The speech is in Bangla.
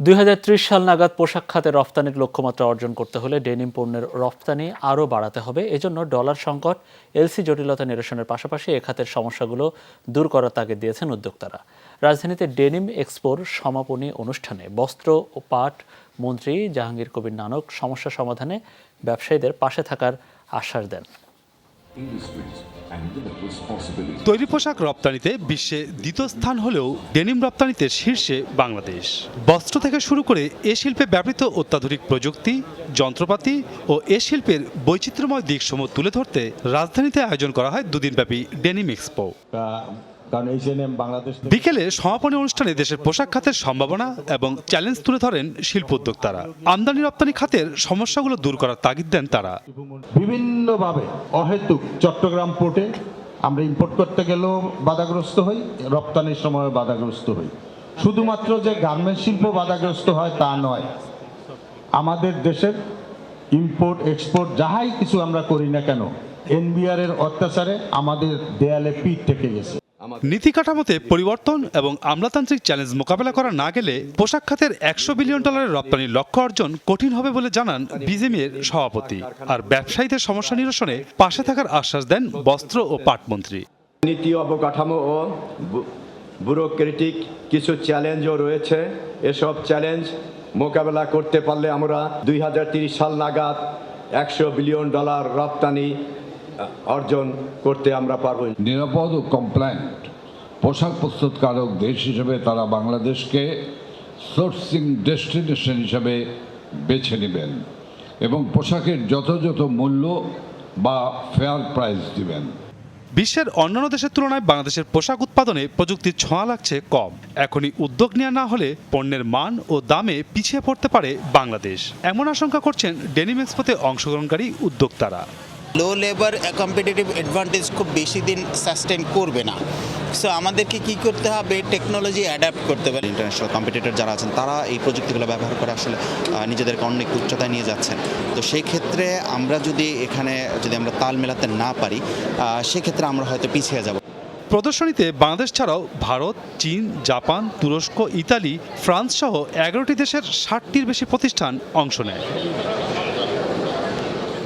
দুই হাজার ত্রিশ সাল নাগাদ পোশাক খাতে রফতানির লক্ষ্যমাত্রা অর্জন করতে হলে ডেনিম পণ্যের রফতানি আরও বাড়াতে হবে। এজন্য ডলার সংকট, এলসি জটিলতা নিরসনের পাশাপাশি এ খাতের সমস্যাগুলো দূর করার তাগিদ দিয়েছেন উদ্যোক্তারা। রাজধানীতে ডেনিম এক্সপোর সমাপনী অনুষ্ঠানে বস্ত্র ও পাট মন্ত্রী জাহাঙ্গীর কবির নানক সমস্যা সমাধানে ব্যবসায়ীদের পাশে থাকার আশ্বাস দেন। তৈরি পোশাক রপ্তানিতে বিশ্বে দ্বিতীয় স্থান হলেও ডেনিম রপ্তানিতে শীর্ষে বাংলাদেশ। বস্ত্র থেকে শুরু করে এ শিল্পে ব্যবহৃত অত্যাধুনিক প্রযুক্তি যন্ত্রপাতি ও এ শিল্পের বৈচিত্র্যময় দিকসমূহ তুলে ধরতে রাজধানীতে আয়োজন করা হয় দুদিনব্যাপী ডেনিম এক্সপো। কা- কারণ এইচএনএম বাংলাদেশ বিকেলে সমাপনী অনুষ্ঠানে দেশের পোশাক খাতের সম্ভাবনা এবং চ্যালেঞ্জ তুলে ধরেন শিল্প উদ্যোক্তারা। আমদানি রপ্তানি খাতের সমস্যাগুলো দূর করার তাগিদ দেন তারা। বিভিন্নভাবে অহেতুক চট্টগ্রাম পোর্টে আমরা ইম্পোর্ট করতে গেলেও বাধাগ্রস্ত হই রপ্তানির সময় বাধাগ্রস্ত হই। শুধুমাত্র যে গার্মেন্ট শিল্প বাধাগ্রস্ত হয় তা নয় আমাদের দেশের ইম্পোর্ট এক্সপোর্ট যাহাই কিছু আমরা করি না কেন এনবিআর এর অত্যাচারে আমাদের দেয়ালে পিঠ থেকে গেছে। নীতি কাঠামোতে পরিবর্তন এবং আমলাতান্ত্রিক চ্যালেঞ্জ মোকাবেলা করা না গেলে পোশাক খাতের একশো বিলিয়ন ডলারের রপ্তানির লক্ষ্য অর্জন কঠিন হবে বলে জানান বিজেমির সভাপতি। আর ব্যবসায়ীদের সমস্যা নিরসনে পাশে থাকার আশ্বাস দেন বস্ত্র ও পাটমন্ত্রী। নীতি অবকাঠামো ও ব্যুরোক্রেটিক কিছু চ্যালেঞ্জও রয়েছে। এসব চ্যালেঞ্জ মোকাবেলা করতে পারলে আমরা দুই সাল নাগাদ একশো বিলিয়ন ডলার রপ্তানি অর্জন করতে আমরা পারব। নিরাপদ ও কমপ্লায়েন্ট পোশাক প্রস্তুতকারক দেশ হিসেবে তারা বাংলাদেশকে সোর্সিং ডেস্টিনেশন হিসেবে বেছে নেবেন এবং পোশাকের যথাযথ মূল্য বা ফেয়ার প্রাইস দিবেন। বিশ্বের অন্যান্য দেশের তুলনায় বাংলাদেশের পোশাক উৎপাদনে প্রযুক্তির ছোঁয়া লাগছে কম। এখনই উদ্যোগ নেওয়া না হলে পণ্যের মান ও দামে পিছিয়ে পড়তে পারে বাংলাদেশ। এমন আশঙ্কা করছেন ডেনিম এক্সপোতে অংশগ্রহণকারী উদ্যোক্তারা। লো লেবার কম্পিটিটিভ অ্যাডভান্টেজ খুব বেশি দিন সাস্টেন করবে না। সো আমাদেরকে কি করতে হবে? টেকনোলজি অ্যাডাপ্ট করতে হবে। ইন্টারন্যাশনাল কম্পিটিটর যারা আছেন তারা এই প্রযুক্তিগুলো ব্যবহার করে আসলে নিজেদেরকে অনেক উচ্চতায় নিয়ে যাচ্ছেন। তো সেই ক্ষেত্রে আমরা যদি এখানে যদি আমরা তাল মেলাতে না পারি সেক্ষেত্রে আমরা হয়তো পিছিয়ে যাব। প্রদর্শনীতে বাংলাদেশ ছাড়াও ভারত চীন জাপান তুরস্ক ইতালি ফ্রান্স সহ এগারোটি দেশের ষাটটির বেশি প্রতিষ্ঠান অংশ নেয়।